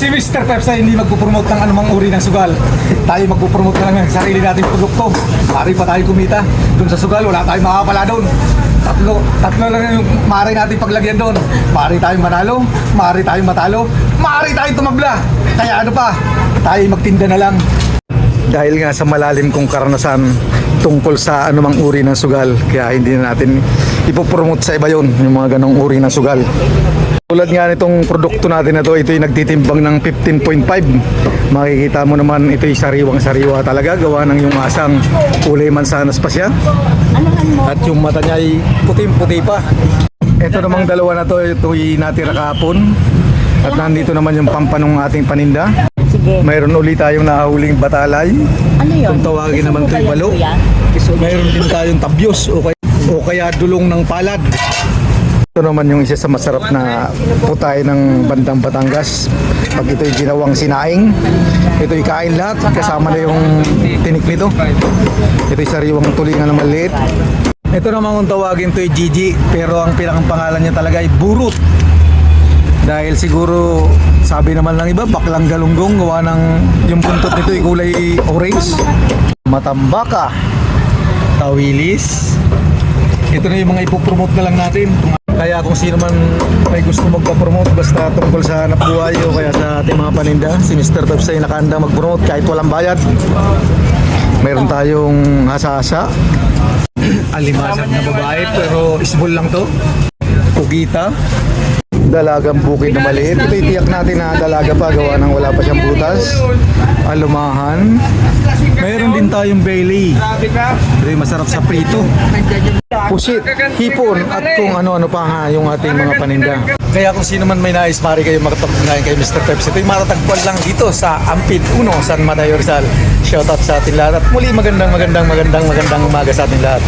Si Mr. Peps ay hindi magpupromote ng anumang uri ng sugal. Tayo magpupromote na lang ng sarili nating produkto. Mari pa tayo kumita. Doon sa sugal, wala tayong makakapala doon. Tatlo, tatlo lang yung mari natin paglagyan doon. Mari tayong manalo, mari tayong matalo, mari tayong tumabla. Kaya ano pa, tayo magtinda na lang. Dahil nga sa malalim kong karanasan tungkol sa anumang uri ng sugal, kaya hindi na natin ipopromote sa iba yon yung mga ganong uri ng sugal. Tulad nga nitong produkto natin na to, ito yung nagtitimbang ng 15.5. Makikita mo naman ito yung sariwang-sariwa talaga. Gawa ng yung asang kulay mansanas pa siya. At yung mata niya ay puting-puti pa. Ito namang dalawa na to, ito yung natira kahapon. At nandito naman yung pampanong ating paninda. Sige. Mayroon ulit tayong nahuling batalay. Ano yun? Kung tawagin naman ito yung balo. Mayroon din tayong tabyos o kaya, o kaya dulong ng palad. Ito naman yung isa sa masarap na putay ng bandang Batangas. Pag ito'y ginawang sinaing, ito'y kain lahat, kasama na yung tinik nito. Ito'y sariwang tulingan na maliit. Ito naman kung tawagin ito'y Gigi, pero ang pinakang pangalan niya talaga ay Burut. Dahil siguro, sabi naman ng iba, baklang galunggong, gawa ng yung puntot nito ay kulay orange. Matambaka, tawilis. Ito na yung mga ipopromote na lang natin. Kaya kung sino man may gusto magpa-promote basta tungkol sa hanap buhay o kaya sa ating mga paninda, si Mr. Peps ay nakahanda mag-promote kahit walang bayad. Meron tayong hasa-hasa, alimasag na babae pero small lang to. Pugita, dalagang bukid na maliit. Ito itiyak natin na dalaga pa gawa ng wala pa siyang butas. Alumahan. Mayroon din tayong Bailey. Ito masarap sa prito. Pusit, hipon at kung ano-ano pa nga yung ating mga paninda. Kaya kung sino man may nais, mari kayo makatagpunayan kay Mr. Peps. Ito yung matatagpuan lang dito sa Ampid 1, San Mateo Rizal. Shoutout sa ating lahat. At muli magandang magandang magandang magandang umaga sa ating lahat.